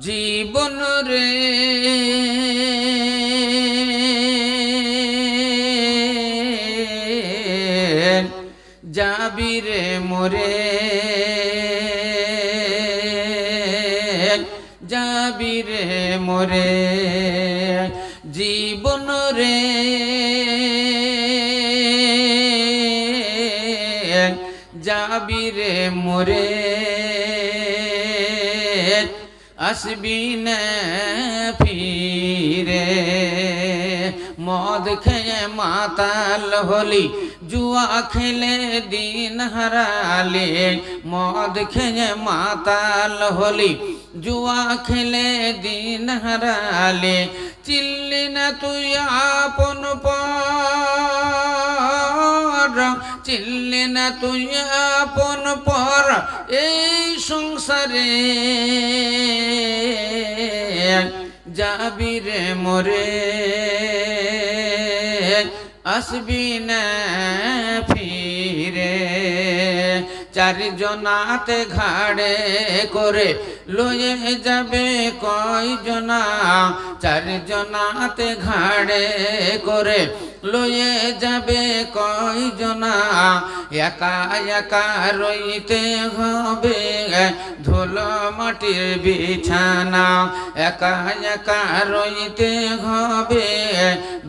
জীবন রে। যাবি রে মোরে। যাবি রে মোরে। জীবন রে। যাবি রে মোরে। আসবি ফিরে। মদ খেয়ে মাতাল হলি জুয়া খেলে দিন হারালে। মদ খেয়ে মাতাল হলি জুয়া খেলে দিন হারালে। চিল্লি না তুই আপন পর চিল্লি না তুই আপন পর এই সংসারে। যাবি রে মোরে, আসবি না ফিরে। চারজনাতে ঘাড়ে করে লয়ে যাবে কয়জনা? চারজনাতে ঘাড়ে করে লয়ে যাবে কয়জনা? একা একা রইতে হবে, ধুলো মাটির বিছানা। একা একা রইতে হবে,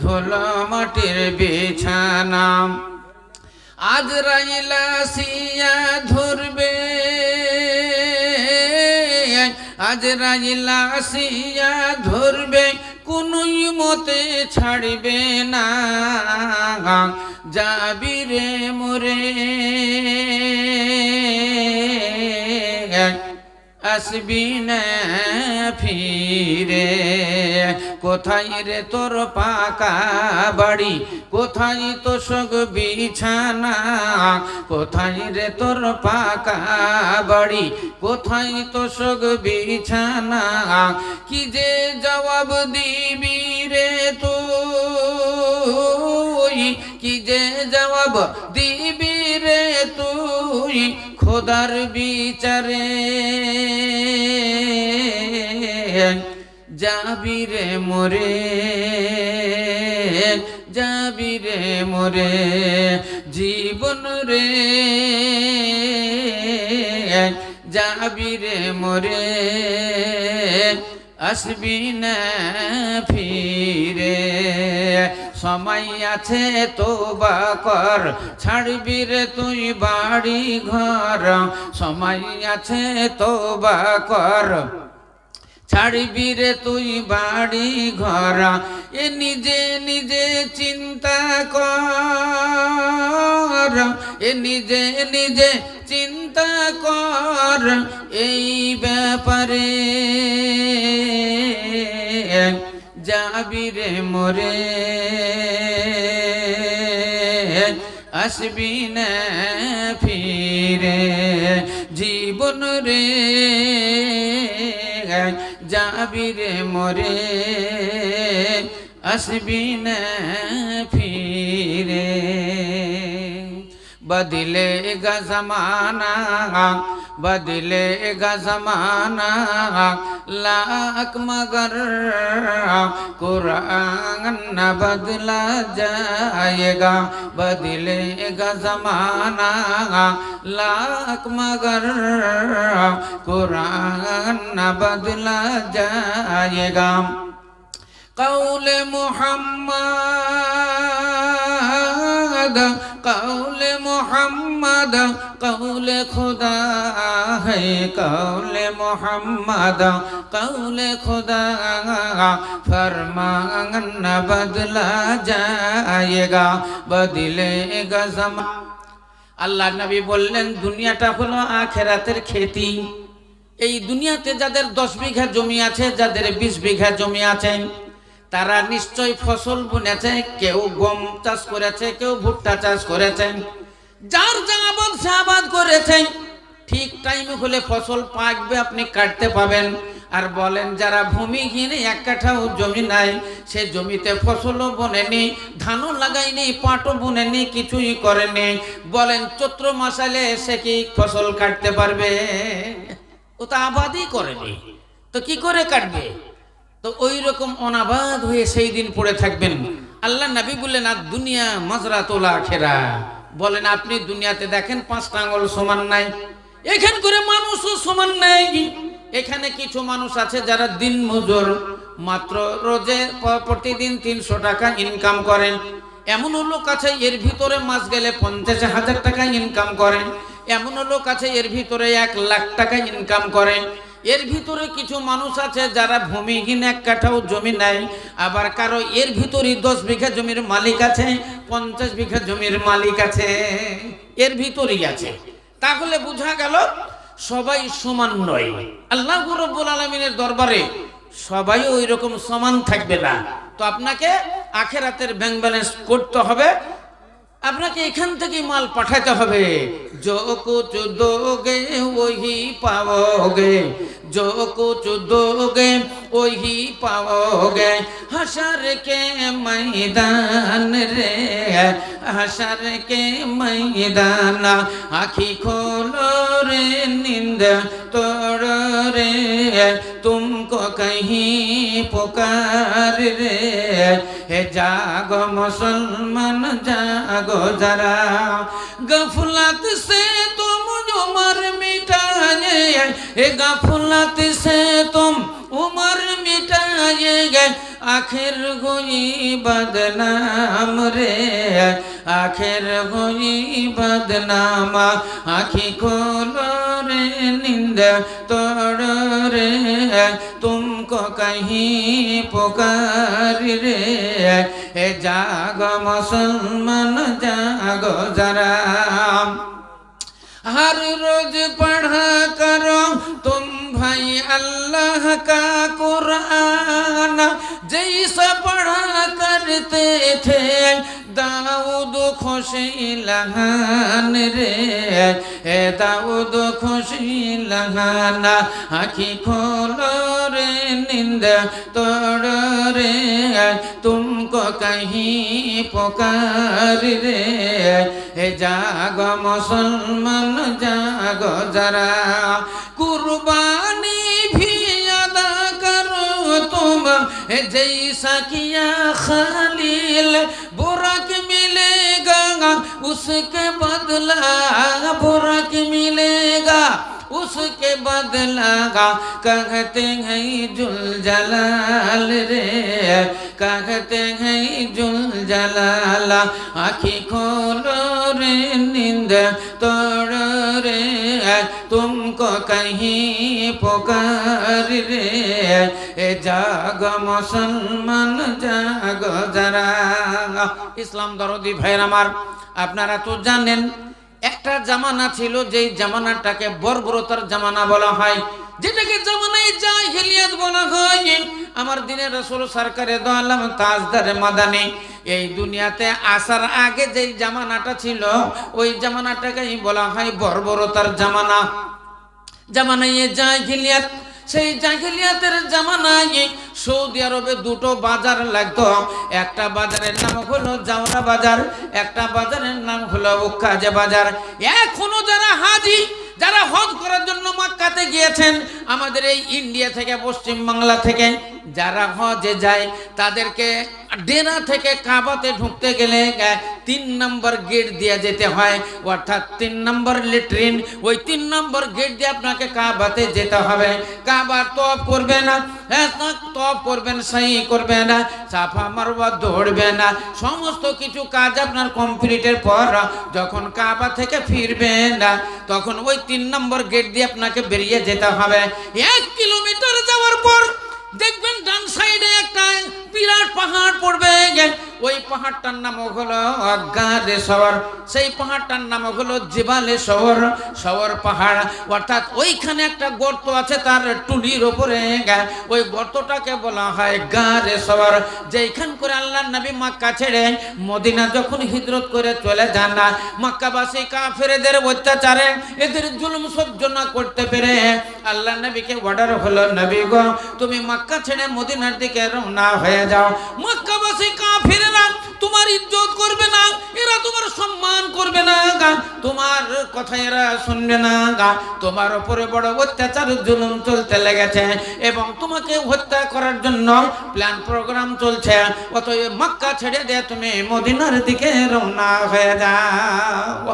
ধুলো মাটির বিছানা। আজ রাইলা সিয়া ধরবে, আজ রাইলা সিয়া ধরবে। কোনই মতে ছাড়বে না। যাবি রে মোরে। আসবি না ফিরে। কোথায় রে তোর পাকা বাড়ি? কোথায় তো সগ বিছানা? কোথায় রে তোর পাকা বাড়ি? কোথায় তো সগ বিছানা? কি যে জবাব দিবি রে তুই? কি যে জবাব দিবি রে তুই? খোদার বিচারে যাবি রে মোরে, যাবি রে মোরে, জীবন রে, যাবি রে মোরে, আসবি না ফিরে। সময় আছে তো কর, ছাড়বি রে তুই বাড়ি ঘর সময় আছে তো কর ছাড়বি রে তুই বাড়ি ঘর, এ নিজে নিজে চিন্তা কর, এ নিজে নিজে চিন্তা কর, এই ব্যাপারে যাবি রে মোরে, আসবি না ফিরে, জীবন রে जाबिरे मोरे असबिन फिरे। बदले गजमाना बदलेगा जमाना लाख मगर कुरान न बदला जाएगा बदलेगा जमाना लाख मगर कुरान न बदला जाएगा कौल मोहम्मद कौल मोहम्मद কৌলে খুদা হে কৌলে মোহাম্মদ, কৌলে খুদা ফরমান বদলা যায়গা, বদলে গজম আল্লাহ নবী বললেন, দুনিয়াটা হলো আখেরাতের খেতি। এই দুনিয়াতে যাদের দশ বিঘা জমি আছে, যাদের বিশ বিঘা জমি আছে, তারা নিশ্চয় ফসল বুনেছে, কেউ গম চাষ করেছে, কেউ ভুট্টা চাষ করেছে। যার যা আবাদ আবাদ করেছে ঠিক টাইমে হলে ফসল পাকবে আপনি কাটতে পাবেন। আর বলেন, যারা ভূমিহীন এক কাঠাও জমি নাই, সে জমিতে ফসলও বনেনি, ধানও লাগায়নি, পাটও বুনেনি, কিছুই করেনি। বলেন, চৈত্র মাসালে সে কি ফসল কাটতে পারবে? ও তো আবাদই করেনি। তো কি করে কাটবে? তো ওই রকম অনাবাদ হয়ে সেই দিন পড়ে থাকবেন। আল্লাহ নবী বললেন আর দুনিয়া মাজরা তোলা খেরা বলেন, আপনি দুনিয়াতে দেখেন পাঁচটা আঙুল সমান নাই। এখান করে মানুষও সমান নাই। এখানে কিছু মানুষ আছে যারা দিন মজুর, মাত্র রোজে প্রতিদিন তিনশো টাকা ইনকাম করেন। এমনও লোক আছে, এর ভিতরে মাস গেলে পঞ্চাশ হাজার টাকা ইনকাম করেন। এমনও লোক আছে, এর ভিতরে এক লাখ টাকা ইনকাম করেন। এর ভিতরে কিছু মানুষ আছে যারা ভূমিহীন এক কাঠাও জমি নাই। আবার কারও এর ভিতরে দশ বিঘা জমির মালিক আছে, পঞ্চাশ বিঘা জমির মালিক আছে। এর ভিতরেই আছে। তাহলে বোঝা গেল সবাই সমান নয়। আল্লাহ রব্বুল আলমিনের দরবারে সবাই ওই রকম সমান থাকবে না। তো আপনাকে আখেরাতের ব্যাংক ব্যালেন্স করতে হবে। আপনাকে এখান থেকে মাল পাঠাতে হবে। যো ওই দোগে ওহি পাওগে যো কুচ দোগে ওহি পাওগে। হাসার কে ময়দান রে হাসার কে ময়দানা, আখি খোলো রে নিন্দ, তোর রে, তুমকো কহি পোকার রে। হে জাগো মুসলমান, জাগ যারা, গফলাত সে তুম মর মিটায়ে হে গফলাত সে তুম उमर मिटाए गए आखिर हुई बदनाम रे आखिर हुई बदनाम आखी खोलो रे नींद तोड़ रे तुमको कहीं पुकार रे ए जागो मुसलमान जागो जरा हर रोज पढ़ा करो तुम भाई अल्लाह का कुरान जैसा पढ़ा करते थे दाऊद खुशी लहान रे ए दाऊद खुशी लहाना आखी खोलो रे नींद तोड़ रे तुमको कहीं पुकार रे ए जागो मुसलमान जागो जरा कुर्बानी जैसा किया खालील बुरक मिलेगा उसके बदला बुरक मिलेगा उसके बदला का कहते हैं जुल जलाल रे कहते हैं जुल जलाला आखी खोलो रे नींद तोड़ रे तुमको कहीं पुकार रे ए जाग मुसलमान জাগ যারা ইসলাম দরদি ভাইয়ের আমার আপনারা তো জানেন একটা জামানা ছিল, যেই জামানাটাকে বর্বরতার জামানা বলা হয়। যেটাকে জামানায় জাহিলিয়াত বলা হয়। আমার দিনের রসুল সরকারে দোয়ালাম তাজদারে মাদানি। এই দুনিয়াতে আসার আগে যেই জামানাটা ছিল, ওই জামানাটাকেই বলা হয় বর্বরতার জামানা। জামানায় জাহিলিয়াত। সেই জাহিলিয়াতের জামানায় সৌদি আরবে দুটো বাজার লাগতো। একটা বাজারের নাম হলো জাওরা বাজার, একটা বাজারের নাম হলো উক্কাজে বাজার। এখনও যারা হাজি, যারা হজ করার জন্য মক্কাতে গিয়েছেন, আমাদের এই ইন্ডিয়া থেকে, পশ্চিম বাংলা থেকে, যারা হজে যায়, তাদেরকে ডেরা থেকে কাবাতে ঢুকতে গেলে তিন নম্বর গেট দিয়ে যেতে হয়। অর্থাৎ তিন নম্বর লেট্রিন ওই তিন নম্বর গেট দিয়ে আপনাকে কাবাতে যেতে হবে। কাবা তপ করবে না হ্যাঁ তপ করবেন, সাই করবে না সাফা মারবা, দৌড়বে না। সমস্ত কিছু কাজ আপনার কমপ্লিটের পর, যখন কাবা থেকে ফিরবেন না, তখন ওই তিন নম্বর গেট দিয়ে আপনাকে বেরিয়ে যেতে হবে। এক কিলোমিটার যাওয়ার পর দেখবেন ডান সাইডে একটা বিরাট পাহাড় পড়বে। ওই পাহাড়টার নাম হলো শহর সেই পাহাড়টার নাম হলো জিবালে শহর শহর পাহাড়। অর্থাৎ ওইখানে একটা গর্ত আছে তার টুলির ওপরে। ওই গর্তটাকে বলা হয় গাঁরে শহর যেইখান করে আল্লাহ নবী মাক্কা ছেড়ে মদিনা যখন হিজরত করে চলে যান না, মক্কাবাসী কাফেরদের অত্যাচারে এদের জুলুম সহ্য না করতে পেরে আল্লাহ নবীকে অর্ডার হলো, নবী গো, তুমি মক্কা ছেড়ে মদিনার দিকে রওনা হয়ে যাও। মক্কাবাসী কাফেরেরা, তোমার ইজ্জত করবে না, এরা তোমার সম্মান করবে না গা। তোমার কথা এরা শুনবে না গা। তোমার উপরে বড় অত্যাচার, জুলুম চলতে লেগেছে এবং তোমাকে হত্যা করার জন্য প্ল্যান প্রোগ্রাম চলছে। অতএব মক্কা ছেড়ে দিয়ে তুমি মদিনার দিকে রওনা হয়ে যাও।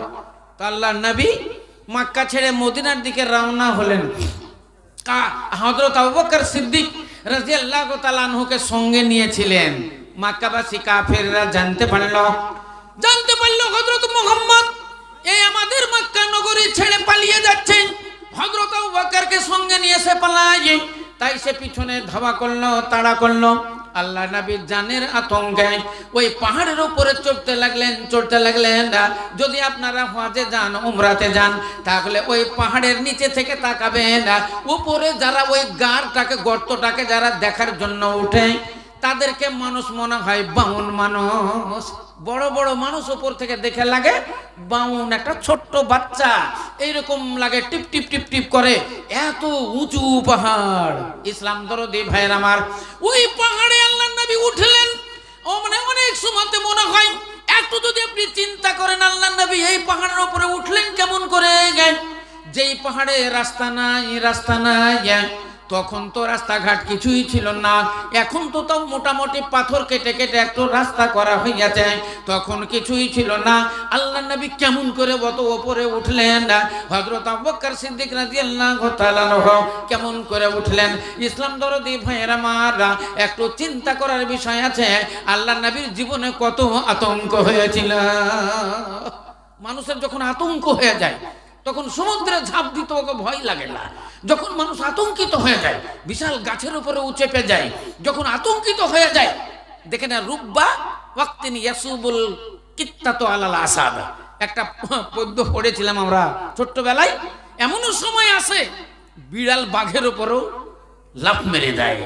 আল্লাহ নবী মক্কা ছেড়ে মদিনার দিকে রওনা হলেন। হজরত আবুবকর সিদ্দিক রাজিয়াল্লাহু তাআলা আনহুকে সঙ্গে নিয়েছিলেন। মাক্কাবাসী কাফেররা জানতে পারল। জানতে পারল হজরত মোহাম্মদ। এই আমাদের মক্কা নগরী ছেড়ে পালিয়ে যাচ্ছেন। আবুবকরকে সঙ্গে নিয়ে সে পালায়। তাই সে পিছনে ধাওয়া করল, তাড়া করল। আল্লাহ নবীর জানের আতঙ্কে ওই পাহাড়ের উপরে চড়তে লাগলেন চড়তে লাগলেন। যদি আপনারা হজে যান, উমরাতে যান, তাহলে ওই পাহাড়ের নিচে থেকে তাকাবেন। উপরে যারা ওই গাড়টাকে, গর্তটাকে যারা দেখার জন্য উঠে, তাদেরকে মানুষ মনে হয় বাউন মানুষ। বড় বড় মানুষ উপর থেকে দেখে লাগে, বাউন একটা ছোট্ট বাচ্চা। এইরকম লাগে, টিপ টিপ টিপ টিপ করে। এত উঁচু পাহাড়। ইসলাম দরদি, ভাইয়ের আমার। ওই পাহাড়ে আল্লাহ নবী উঠলেন। ও মানে অনেক সময়তে মনে হয়, একটু যদি আপনি চিন্তা করেন, আল্লাহ নবী এই পাহাড়ের উপরে উঠলেন কেমন করে যেই পাহাড়ে রাস্তা নাই রাস্তা নাই তখন তো রাস্তাঘাট কিছুই ছিল না। এখন তো তাও মোটামুটি পাথর কেটে কেটে একটু রাস্তা করা হইয়াছে। তখন কিছুই ছিল না। আল্লাহ নবী কেমন করে অত ওপরে উঠলেন? হজরত আব্বকর সিদ্দিক রাদিয়াল্লাহু তাআলা কেমন করে উঠলেন? ইসলাম দরদি ভাইয়েরা মারা একটু চিন্তা করার বিষয় আছে। আল্লাহ নবীর জীবনে কত আতঙ্ক হয়েছিল। মানুষের যখন আতঙ্ক হয়ে যায় তখন সমুদ্রে ঝাঁপ দিতে ওকে ভয় লাগে না। যখন মানুষ আতঙ্কিত হয়ে যায়, বিশাল গাছের উপরে চেপে যায়, যখন আতঙ্কিত হয়ে যায়, দেখে না রুব্বা ওয়াক্তিন ইয়াসুবুল কিত্তাতো আলাল আসাদ। একটা পদ্য পড়েছিলাম আমরা ছোট্টবেলায়, এমনও সময় আসে বিড়াল বাঘের উপরও লাফ মেরে দেয়।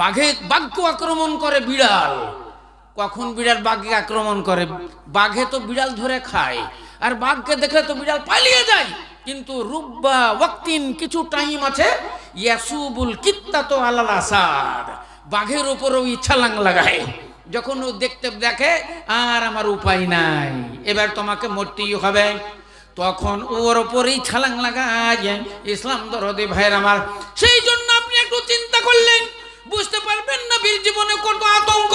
বাঘে বাঘকে আক্রমণ করে বিড়াল। কখন বিড়াল বাঘকে আক্রমণ করে? বাঘে তো বিড়াল ধরে খায়। আর বাঘকে দেখলে তো বিড়াল পালিয়ে যায়। কিন্তু রুব্বা ওয়াক্তিন কিছু টাইম আছে, ইয়াসুবুল কিত্তা তো আলাল আসাদ। বাঘের উপরও ইচ্ছালাং লাগায়। যখন ও দেখতে দেখে, আর আমার উপায় নাই, এবার তোমাকে মরতেই হবে। তখন ওর ওপরেই ছালাং লাগায়, ইসলাম দরদে ভাইয়ের আমার। সেই জন্য আপনি একটু চিন্তা করলেন বুঝতে পারবেন নবীর জীবনে কত আতঙ্ক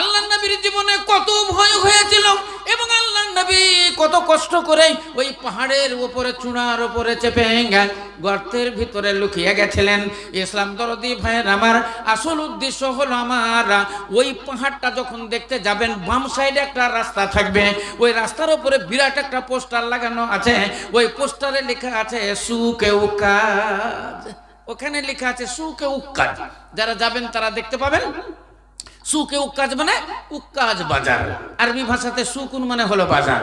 আল্লাহ নবীর জীবনে কত ভয় হয়েছিল এবং আল্লাহ নবী কত কষ্ট করে ওই পাহাড়ের উপরে, চূড়ার উপরে চেপে গর্তের ভিতরে লুকিয়ে গেছিলেন। ইসলাম দরদি ভাইয়ের আমার আসল উদ্দেশ্য হলো আমার, ওই পাহাড়টা যখন দেখতে যাবেন, বাম সাইডে একটা রাস্তা থাকবে। ওই রাস্তার উপরে বিরাট একটা পোস্টার লাগানো আছে। ওই পোস্টারে লেখা আছে সুকেউ কাজ ওখানে লেখা আছে, সুকে উক্কাজ। যারা যাবেন তারা দেখতে পাবেন, সুকে উক্কাজ মানে উক্কাজ বাজার। আরবি ভাষাতে সুকুন মানে হলো বাজার।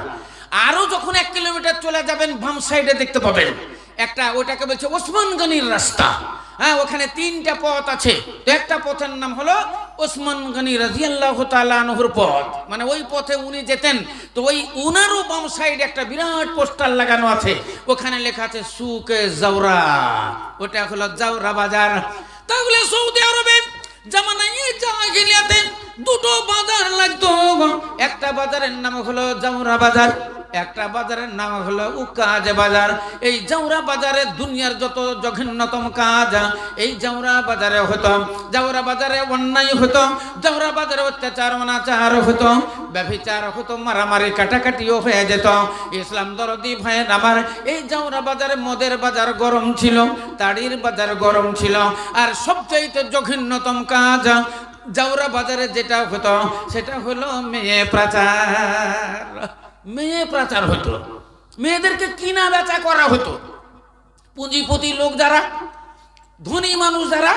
আরও যখন এক কিলোমিটার চলে যাবেন, বাম সাইডে দেখতে পাবেন। একটা ওটাকে বলছে ওসমান গনির রাস্তা। হ্যাঁ ওখানে তিনটা পথ আছে। তো একটা পথের নাম হলো ওসমান গনি রাজিয়াল্লাহ তালানহুর পথ। মানে ওই পথে উনি যেতেন, তো ওই উনারও বাম সাইডে একটা বিরাট পোস্টার লাগানো আছে। ওখানে লেখা আছে, সুকে জাউরা ওটা হলো জাউরা বাজার। তাহলে সৌদি আরবে জামানায় দুটো বাজার লাগতো। একটা বাজারের নাম হলো জাউরা বাজার। একটা বাজারের নাম হলো উকাজ বাজার। এই জাউরা বাজারে দুনিয়ার যত জঘন্যতম কাজ, এই জাউরা বাজারে হতো, জাউরা বাজারে অন্যায় হতো, জাউরা বাজারে অত্যাচার, অনাচার হতো, ব্যভিচার হতো, মারামারি, কাটাকাটিও হয়ে যেত। ইসলাম দরদি ভাইয়ের আমার, এই জাউরা বাজারে মদের বাজার গরম ছিল, তাড়ির বাজার গরম ছিল, আর সবচাইতে জঘন্যতম কাজ, জাউরা বাজারে যেটা হতো, সেটা হলো মেয়ে প্রাচার মেয়ে প্রাচার হতো মেয়েদেরকে কিনা বেচা করা হতো পুঁজিপতি লোক যারা, ধনী মানুষ যারা,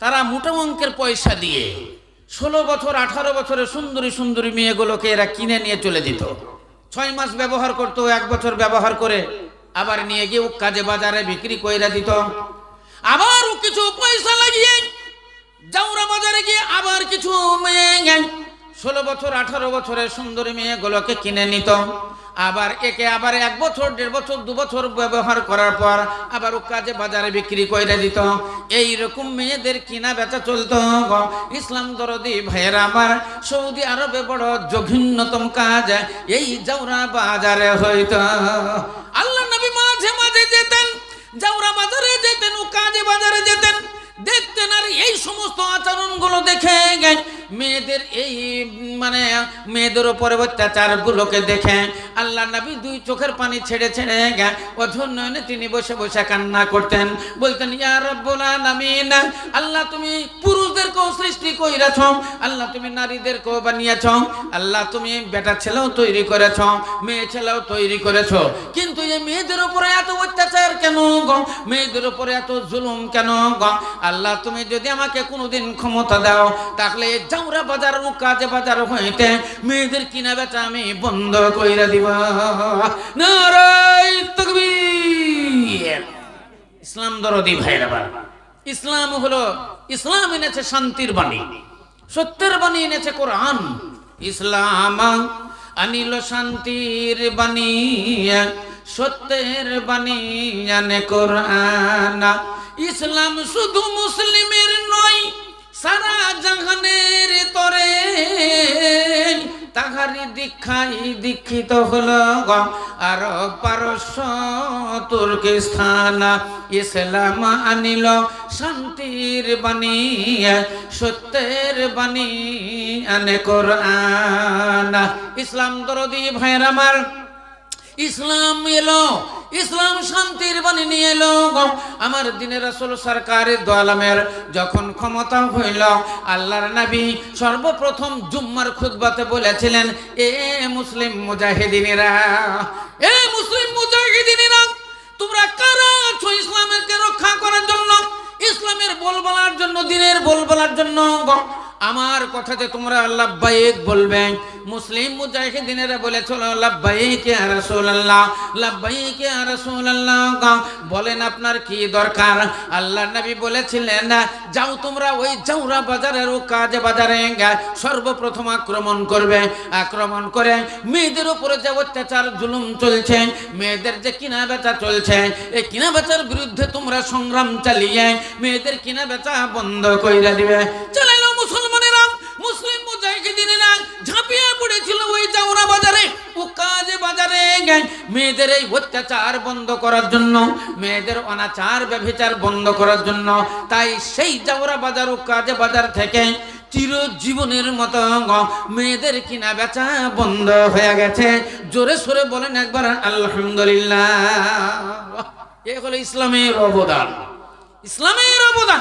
তারা মোটা অঙ্কের পয়সা দিয়ে ষোলো বছর, আঠারো বছরের সুন্দরী সুন্দরী মেয়েগুলোকে এরা কিনে নিয়ে চলে দিত। ছয় মাস ব্যবহার করতো, এক বছর ব্যবহার করে আবার নিয়ে গিয়ে কাজে বাজারে বিক্রি কইরা দিত। আবার কিছু পয়সা লাগিয়ে, জাউরা বাজারে গিয়ে আবার কিছু মেয়ে ষোলো বছর, আঠারো বছরের সুন্দরী মেয়েগুলোকে কিনে নিত। আবার একে আবার এক বছর, দেড় বছর, দু বছর ব্যবহার করার পর আবার ও কাজে বাজারে বিক্রি করে দিত। এই রকম মেয়েদের কিনা বেচা চলতো ইসলাম দরদি ভাইয়ের আমার, সৌদি আরবে বড় জঘন্যতম কাজ, এই জাউরা বাজারে হইতো। আল্লাহ নবী মাঝে মাঝে যেতেন, জাউরা বাজারে যেতেন, ও কাজে বাজারে যেতেন। দেখতেন আর এই সমস্ত আচরণগুলো দেখে গে মেয়েদের এই মানে মেয়েদের ওপরে অত্যাচারগুলোকে দেখে আল্লাহ নবী দুই চোখের পানি ছেড়ে ছেড়ে গে অধর তিনি বসে বসে কান্না করতেন। বলতেন, ইয়া রব্বুল আলামিন, আল্লাহ তুমি পুরুষদেরকেও সৃষ্টি কইরাছ, আল্লাহ তুমি নারীদেরকেও বানিয়েছ, আল্লাহ তুমি বেটা ছেলেও তৈরি করেছ, মেয়ে ছেলেও তৈরি করেছ। কিন্তু এই মেয়েদের উপরে এত অত্যাচার কেন গো? মেয়েদের উপরে এত জুলুম কেন গো? আল্লাহ তুমি যদি আমাকে কোনোদিন ক্ষমতা দাও, তাহলে জাউরা বাজার ও কাজে বাজার হইতে মেয়েদের কিনা বেচা আমি বন্ধ কইরা দিব। নারাই তকবীর। ইসলাম দরদি ভাইরা ইসলাম হলো, ইসলাম এনেছে শান্তির বাণী। সত্যের বাণী এনেছে কোরআন। ইসলাম আনিল শান্তির বাণী, সত্যের বাণী আনে কোরআন। ইসলাম শুধু মুসলিমের নয়, সারা জাহানের তরে তাহারি দীক্ষাই দীক্ষিত হল আর পারস্য তুর্কিস্তান। ইসলাম আনিল শান্তির বাণী, সত্যের বাণী আনে কোরআন। ইসলাম দরদি ভাইয়ের আমার, ইসলাম এলো ইসলাম শান্তির বাণী নিয়ে এলো। আমার দিনের আসল সরকারের দোয়ালামের যখন ক্ষমতা হইল, আল্লাহর নবী সর্বপ্রথম জুম্মার খুতবাতে বলেছিলেন, এ মুসলিম মুজাহিদিনেরা, এ মুসলিম মুজাহিদিনেরা, তোমরা কারা আছো ইসলামকে রক্ষা করার জন্য ইসলামের বল বলার জন্য, দিনের বল বলার জন্য আমার কথাতে তোমরা লাব্বাইক বলবে মুসলিম মুজাহিদিনেরা বলেছিল লাব্বাইক ইয়া রাসূলুল্লাহ গ- বলেন, আপনার কি দরকার? আল্লাহ নবী বলেছিলেন, যাও তোমরা ওই জাউরা বাজারের ও কাজে বাজারে সর্বপ্রথম আক্রমণ করবে। আক্রমণ করে মেয়েদের উপরে যে অত্যাচার, জুলুম চলছে, মেয়েদের যে কিনা বেচা চলছে, এই কিনা বেচার বিরুদ্ধে তোমরা সংগ্রাম চালিয়ে মেয়েদের কিনা বেচা বন্ধ কইরা দিবে। মুসলমানেরা মুসলিম মুজাহিদিনেরা ঝাঁপিয়ে পড়েছিল ওই জাউরা বাজারে। ও কাজে বাজারে মেয়েদের এই অত্যাচার বন্ধ করার জন্য, মেয়েদের অনাচার, ব্যভিচার বন্ধ করার জন্য। তাই সেই জাউরা বাজার ও কাজে বাজার থেকে চিরজীবনের মতো মেয়েদের কিনা বেচা বন্ধ হয়ে গেছে। জোরে সোরে বলেন একবার, আলহামদুলিল্লাহ। এ হলো ইসলামের অবদান। ইসলামের অবদান।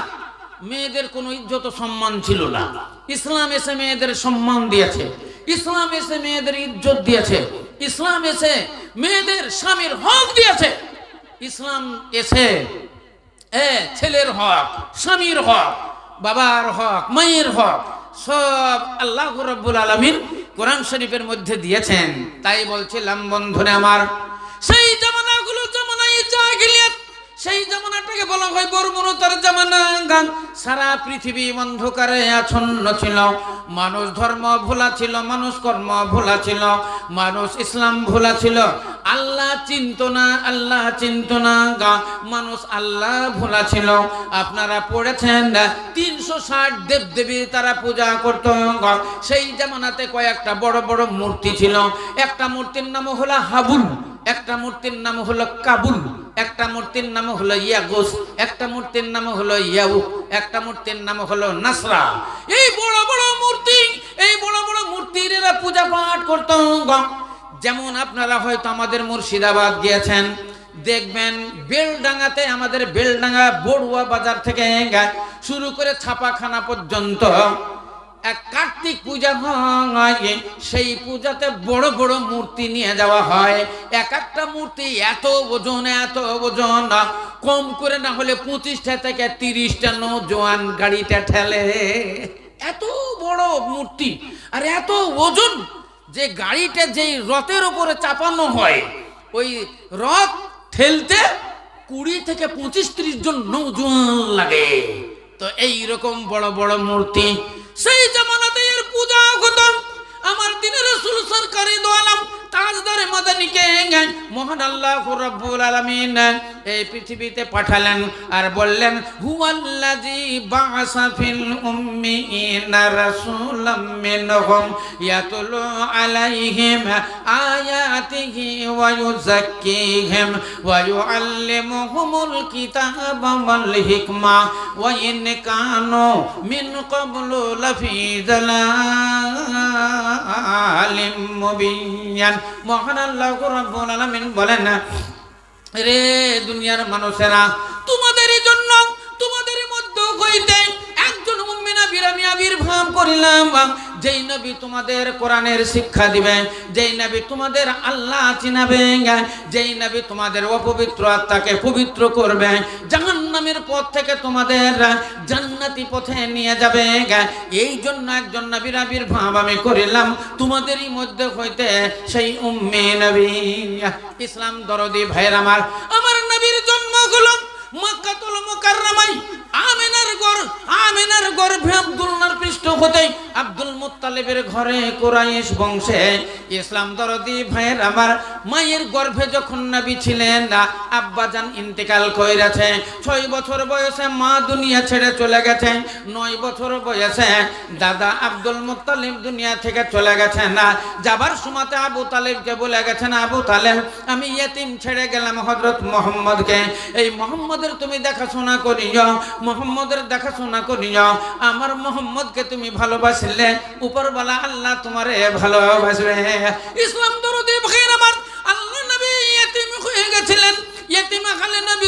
মেয়েদের কোনো ইজ্জত সম্মান ছিল না। ইসলাম এসে মেয়েদের সম্মান দিয়েছে। ইসলাম এসে মেয়েদের ইজ্জত দিয়েছে। ইসলাম এসে মেয়েদের স্বামীর হক দিয়েছে। ইসলাম এসে ছেলের হক, স্বামীর হক, বাবার হক, মায়ের হক, সব আল্লাহ রব্বুল আলমিন কোরআন শরীফের মধ্যে দিয়েছেন। তাই বলছিলাম, বন্ধুরে আমার, সেই সেই জামানাটাকে বলা হয় বর্বরতার জামানা গান। সারা পৃথিবী অন্ধকারে আচ্ছন্ন ছিল। মানুষ ধর্ম ভোলা ছিল, মানুষ কর্ম ভোলা ছিল, মানুষ ইসলাম ভোলা ছিল। আল্লাহ চিন্তনা আল্লাহ চিন্তনা গা মানুষ আল্লাহ ভোলা ছিল। আপনারা পড়েছেন তিনশো ষাট দেব দেবী তারা পূজা করত সেই জামানাতে কয়েকটা বড় বড় মূর্তি ছিল। একটা মূর্তির নাম হলো হাবুল। একটা মূর্তির নাম হলো কাবুল, একটা মূর্তির নাম হলো ইয়াগোস, একটা মূর্তির নাম হলো ইয়াউ একটা মূর্তির নাম হলো নাসরা এই বড় বড় মূর্তি, এই বড় বড় মূর্তির এরা পূজা পাঠ করতো। যেমন আপনারা হয়তো আমাদের মুর্শিদাবাদ গিয়েছেন, দেখবেন বেলডাঙ্গাতে আমাদের বেলডাঙ্গা বড়ুয়া বাজার থেকে শুরু করে ছাপাখানা পর্যন্ত এক কার্তিক পূজা হয়, সেই পূজাতে বড় বড় মূর্তি নিয়ে যাওয়া হয়। এক একটা মূর্তি এত ওজন এত ওজন, কম করে না হলে পঁচিশটা থেকে তিরিশটা নৌজোয়ান গাড়িটা ঠেলে। এত বড় মূর্তি আর এত ওজন যে গাড়িটা যেই রথের উপরে চাপানো হয়, ওই রথ ঠেলতে কুড়ি থেকে পঁচিশ ত্রিশ জন নৌজোয়ান লাগে। তো এই রকম বড় বড় মূর্তি সেই জামানাতে এর পূজা হতো। আমার দিনের রাসূল সরকারি দোয়ালাম, তাজদার মাদানিকে মহান আল্লাহ রাব্বুল আলামিন এই পৃথিবীতে পাঠালেন আর বললেন, হুয়াল্লাযী বাআসা ফিল উম্মিয়িনা রাসূলাম মিনহুম ইয়াতলু আলাইহিম আয়াতিহি ওয়া ইউযাক্কিহিম ওয়া ইউআল্লিমুহুমুল কিতাবা ওয়াল হিকমা ওয়া ইন কানু মিন ক্বাবলু লাফি যালালিম মুবিয়ান। মহান আল্লাহ রাব্বুল আলামিন বলেন রে দুনিয়ার মানুষেরা তোমাদেরই জন্য তোমাদের মধ্যে হইতে একজন মুমিনা বিরামি আবির্ভাব করিলাম যেই নবী তোমাদের কোরআনের শিক্ষা দিবে, যেই নবী তোমাদের আল্লাহ চিনাবে, যেই নবী তোমাদের অপবিত্র আত্মাকে পবিত্র করবে, জাহান্নামের পথ থেকে তোমাদের জান্নাতি পথে নিয়ে যাবে। এই জন্য একজন নবীর আবির্ভাব আমি করিলাম, তোমাদেরই মধ্যে হইতে সেই উম্মে নবী। ইসলাম দরদি ভাইয়ের আমার আমার নবীর জন্ম হলো মক্কাতুল মুকাররমাই আমিনার গর আমিনার গর্ভে আব্দুল্লাহর পৃষ্ঠ হতে মুত্তালিবের ঘরে কুরাইশ বংশে ইসলাম দরদি ভাইয়ের আমার মায়ের গর্ভে যখন নবী ছিলেন আব্বাজান ইন্তেকাল কইরাছে। ছয় বছর বয়সে মা দুনিয়া ছেড়ে চলে গেছে। নয় বছর বয়সে দাদা আব্দুল মুত্তালিব দুনিয়া থেকে চলে গেছেন না। যাবার সময়তে আবু তালেবকে বলে গেছেন, আবু তালেব, আমি ইয়েতিম ছেড়ে গেলাম হজরত মোহাম্মদকে। এই মোহাম্মদের তুমি দেখাশোনা করিও মোহাম্মদের দেখাশোনা করিও আমার মোহাম্মদকে তুমি ভালোবাসলে বলা আল্লাহ তোমারে ভালোবাসবে। ইসলাম দরদি ভাইয়ের আমার। আল্লাহ নবী ইয়েতিম হয়ে গেছিলেন। ইয়েতিমা খালে নবী